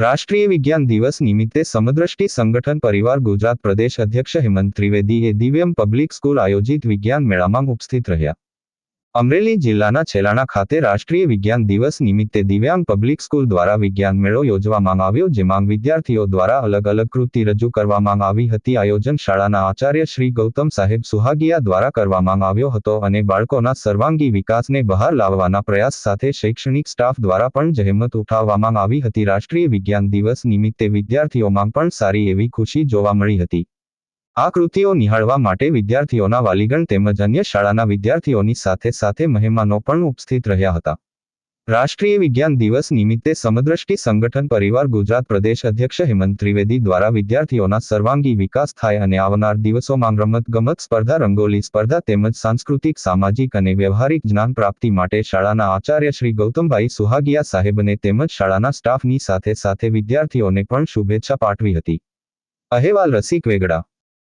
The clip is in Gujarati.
રાષ્ટ્રીય વિજ્ઞાન દિવસ નિમિત્તે સમદ્રષ્ટિ સંગઠન પરિવાર ગુજરાત પ્રદેશ અધ્યક્ષ હેમંત ત્રિવેદીએ દિવ્યમ પબ્લિક સ્કૂલ આયોજિત વિજ્ઞાન મેળામાં ઉપસ્થિત રહ્યા. અમરેલી જિલ્લાના છેલાણા ખાતે રાષ્ટ્રીય વિજ્ઞાન દિવસ નિમિત્તે દિવ્યાંગ પબ્લિક સ્કૂલ દ્વારા વિજ્ઞાન મેળો યોજવામાં આવ્યો, જેમાં વિદ્યાર્થીઓ દ્વારા અલગ અલગ કૃતિ રજૂ કરવામાં આવી હતી. આયોજન શાળાના આચાર્ય શ્રી ગૌતમ સાહેબ સુહાગિયા દ્વારા કરવામાં આવ્યો હતો અને બાળકોના સર્વાંગી વિકાસને બહાર લાવવાના પ્રયાસ સાથે શૈક્ષણિક સ્ટાફ દ્વારા પણ જહેમત ઉઠાવવામાં આવી હતી. રાષ્ટ્રીય વિજ્ઞાન દિવસ નિમિત્તે વિદ્યાર્થીઓમાં પણ સારી એવી ખુશી જોવા મળી હતી. આ કૃતિઓ નિહાળવા માટે વિદ્યાર્થીઓના વાલીગણ તેમજ અન્ય શાળાના વિદ્યાર્થીઓની સાથે સાથે મહેમાનો પણ ઉપસ્થિત રહ્યા હતા. રાષ્ટ્રીય વિજ્ઞાન દિવસ નિમિત્તે સમદ્રષ્ટિ સંગઠન પરિવાર ગુજરાત પ્રદેશ અધ્યક્ષ હેમંત ત્રિવેદી દ્વારા વિદ્યાર્થીઓના સર્વાંગી વિકાસ થાય અને આવનાર દિવસોમાં રમત ગમત સ્પર્ધા, રંગોલી સ્પર્ધા તેમજ સાંસ્કૃતિક, સામાજિક અને વ્યવહારિક જ્ઞાન પ્રાપ્તિ માટે શાળાના આચાર્ય શ્રી ગૌતમભાઈ સુહાગિયા સાહેબને તેમજ શાળાના સ્ટાફની સાથે સાથે વિદ્યાર્થીઓને પણ શુભેચ્છા પાઠવી હતી. અહેવાલ રસિક વેગડા